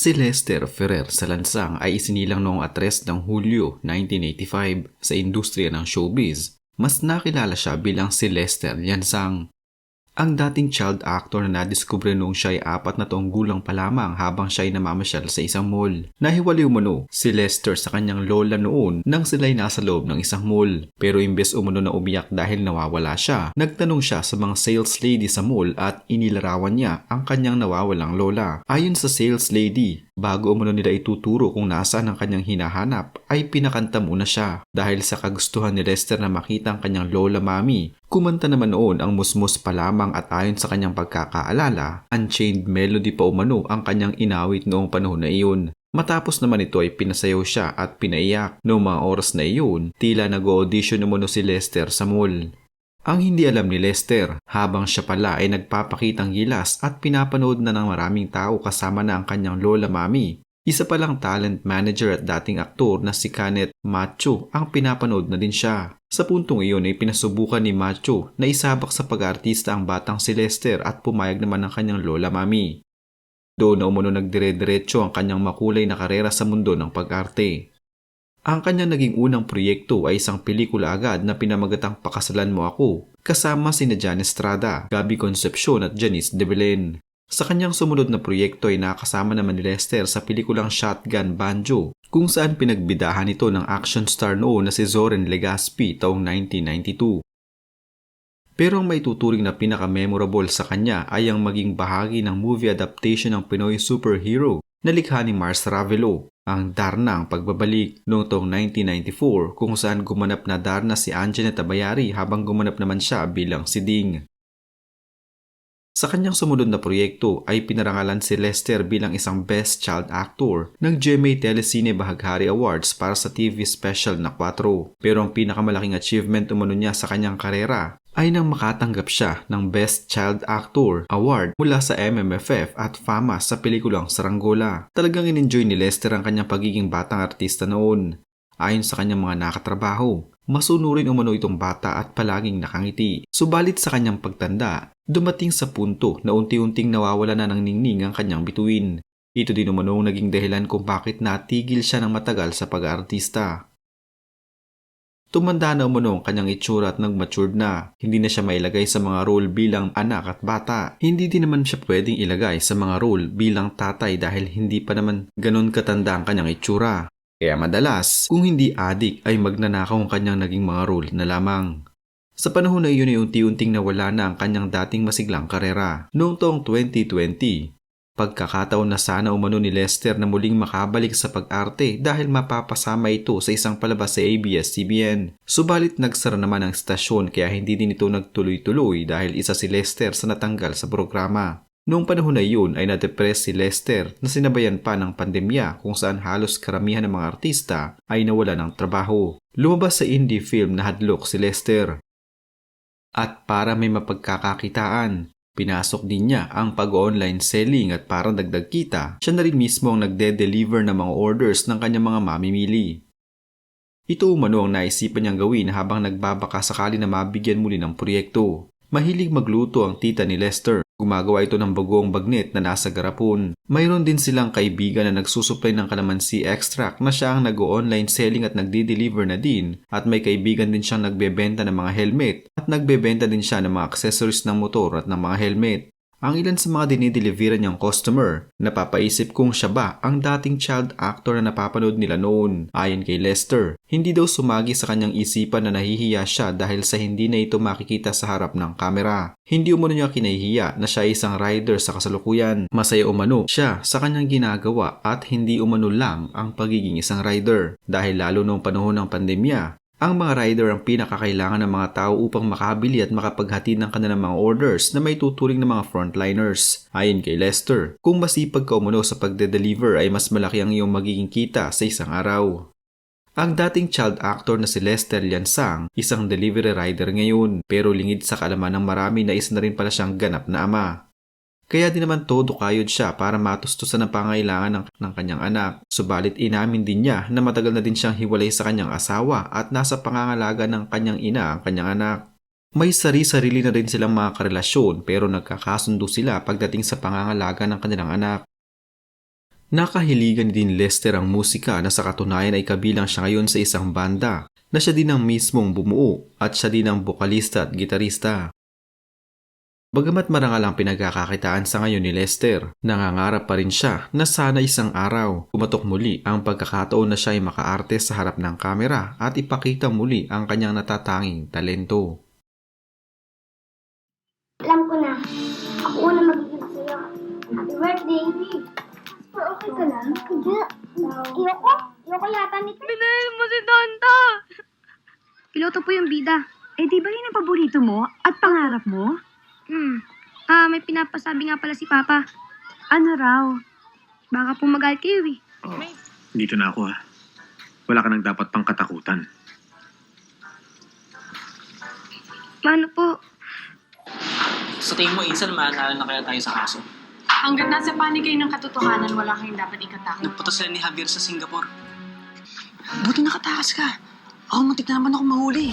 Si Lester Ferrer sa lansang ay isinilang noong atres ng Hulyo 1985 sa industriya ng showbiz. Mas nakilala siya bilang si Lester Liansang. Ang dating child actor na nadiskubre noong siya ay apat na taong gulang pa lamang habang siya ay namamasyal sa isang mall. Nahiwalay umano si Lester sa kanyang lola noon nang sila ay nasa loob ng isang mall. Pero imbes umano na umiyak dahil nawawala siya, nagtanong siya sa mga sales lady sa mall at inilarawan niya ang kanyang nawawalang lola. Ayon sa sales lady, bago umano nila ituturo kung nasaan ang kanyang hinahanap, ay pinakanta muna siya. Dahil sa kagustuhan ni Lester na makita ang kanyang lola mami, Kumanta naman noon ang musmus pa lamang at ayon sa kanyang pagkakaalala, Unchained Melody pa umano ang kanyang inawit noong panahon na iyon. Matapos naman ito ay pinasayaw siya at pinaiyak. Noong mga oras na iyon, tila nag-audition umano si Lester sa mall. Ang hindi alam ni Lester, habang siya pala ay nagpapakitang gilas at pinapanood na ng maraming tao kasama na ang kanyang lola mami, isa palang talent manager at dating aktor na si Kenneth Macho ang pinapanood na din siya. Sa puntong iyon ay pinasubukan ni Macho na isabak sa pag-artista ang batang si Lester at pumayag naman ng kanyang lola mami. Doon na umuno nagdire-diretso ang kanyang makulay na karera sa mundo ng pag-arte. Ang kanyang naging unang proyekto ay isang pelikula agad na pinamagatang Pakasalan Mo Ako kasama sina Jan Estrada, Gabi Concepcion at Janice De Belen. Sa kanyang sumunod na proyekto ay nakasama naman ni Lester sa pelikulang Shotgun Banjo kung saan pinagbidahan ito ng action star noon na si Zoren Legaspi taong 1992. Pero ang may tuturing na pinaka-memorable sa kanya ay ang maging bahagi ng movie adaptation ng Pinoy superhero na likha ni Mars Ravelo, ang Darna ang pagbabalik noong taong 1994 kung saan gumanap na Darna si Anjanette Tabayari habang gumanap naman siya bilang si Ding. Sa kanyang sumunod na proyekto ay pinarangalan si Lester bilang isang Best Child Actor ng GMA Telecine Bahaghari Awards para sa TV special na 4. Pero ang pinakamalaking achievement umano niya sa kanyang karera ay nang makatanggap siya ng Best Child Actor Award mula sa MMFF at FAMA sa pelikulang Saranggola. Talagang in-enjoy ni Lester ang kanyang pagiging batang artista noon. Ayon sa kanyang mga nakatrabaho, masunurin umano itong bata at palaging nakangiti. Subalit sa kanyang pagtanda, dumating sa punto na unti-unting nawawala na ng ningning ang kanyang bituin. Ito din umano naging dahilan kung bakit natigil siya ng matagal sa pag-aartista. Tumanda na umano ang kanyang itsura at nag-matured na. Hindi na siya mailagay sa mga role bilang anak at bata. Hindi din naman siya pwedeng ilagay sa mga role bilang tatay dahil hindi pa naman ganon katanda ang kanyang itsura. Kaya madalas, kung hindi adik ay magnanakaw ang kanyang naging mga role na lamang. Sa panahon na iyon ay unti-unting nawala na ang kanyang dating masiglang karera. Noong taong 2020, pagkakataon na sana umano ni Lester na muling makabalik sa pag-arte dahil mapapasama ito sa isang palabas sa ABS-CBN. Subalit nagsara naman ang stasyon kaya hindi din ito nagtuloy-tuloy dahil isa si Lester sa natanggal sa programa. Noong panahon na iyon ay nadepress si Lester na sinabayan pa ng pandemya kung saan halos karamihan ng mga artista ay nawala ng trabaho. Lumabas sa indie film na hadlok si Lester. At para may mapagkakakitaan, pinasok din niya ang pag-online selling at para dagdag kita, siya na rin mismo ang nagde-deliver ng mga orders ng kanyang mga mamimili. Ito umano ang naisipan niyang gawin habang nagbabaka sakali na mabigyan muli ng proyekto. Mahilig magluto ang tita ni Lester. Gumagawa ito ng bagoong bagnet na nasa garapon. Mayroon din silang kaibigan na nagsusupply ng kalamansi extract na siya ang nag-online selling at nagdi-deliver na din. At may kaibigan din siyang nagbebenta ng mga helmet at nagbebenta din siya ng mga accessories ng motor at ng mga helmet. Ang ilan sa mga dinideliveran niyang customer, napapaisip kung siya ba ang dating child actor na napapanood nila noon. Ayon kay Lester, hindi daw sumagi sa kanyang isipan na nahihiya siya dahil sa hindi na ito makikita sa harap ng kamera. Hindi umano niya kinahihiya na siya isang rider sa kasalukuyan. Masaya umano siya sa kanyang ginagawa at hindi umano lang ang pagiging isang rider. Dahil lalo noong panahon ng pandemya, ang mga rider ang pinakakailangan ng mga tao upang makabili at makapaghatid ng kanilang mga orders na may tuturing ng mga frontliners. Ayon kay Lester, kung masipag ka umano sa pagde-deliver ay mas malaki ang iyong magiging kita sa isang araw. Ang dating child actor na si Lester Liansang, isang delivery rider ngayon, pero lingid sa kalaman ng marami na isa na rin pala siyang ganap na ama. Kaya din naman todo kayod siya para matustusan ang pangailangan ng, ng kanyang anak. Subalit inamin din niya na matagal na din siyang hiwalay sa kanyang asawa at nasa pangangalaga ng kanyang ina ang kanyang anak. May sari-sarili na rin silang mga karelasyon pero nagkakasundo sila pagdating sa pangangalaga ng kanilang anak. Nakahiligan din Lester ang musika na sa katunayan ay kabilang siya ngayon sa isang banda na siya din ang mismong bumuo at siya din ang bokalista at gitarista. Bagamat marangal ang pinagkakakitaan sa ngayon ni Lester, nangangarap pa rin siya na sana isang araw kumatok muli ang pagkakataon na siya ay makaarte sa harap ng kamera at ipakita muli ang kanyang natatanging talento. Alam ko na. Ako una magiging sa'yo. Happy birthday. Pero okay ka lang? Hindi. Iyoko? Iyoko yata nito. Pinail mo si Donta! Piloto po yung bida. Eh, di ba yun ang paborito mo at pangarap mo? Hmm. Ah, may pinapasabi nga pala si Papa. Ano raw? Baka po magalit kayo eh. Oh, dito na ako ha. Wala ka nang dapat pang katakutan. Paano po? Sa tingin mo, Insan, maanala na kaya tayo sa kaso? Hanggat nasa panig kayo ng katotohanan, wala kayong dapat ikatakot. Nagpunta sila ni Javier sa Singapore. Buti nakatakas ka. Ako muntik na naman ako mahuli.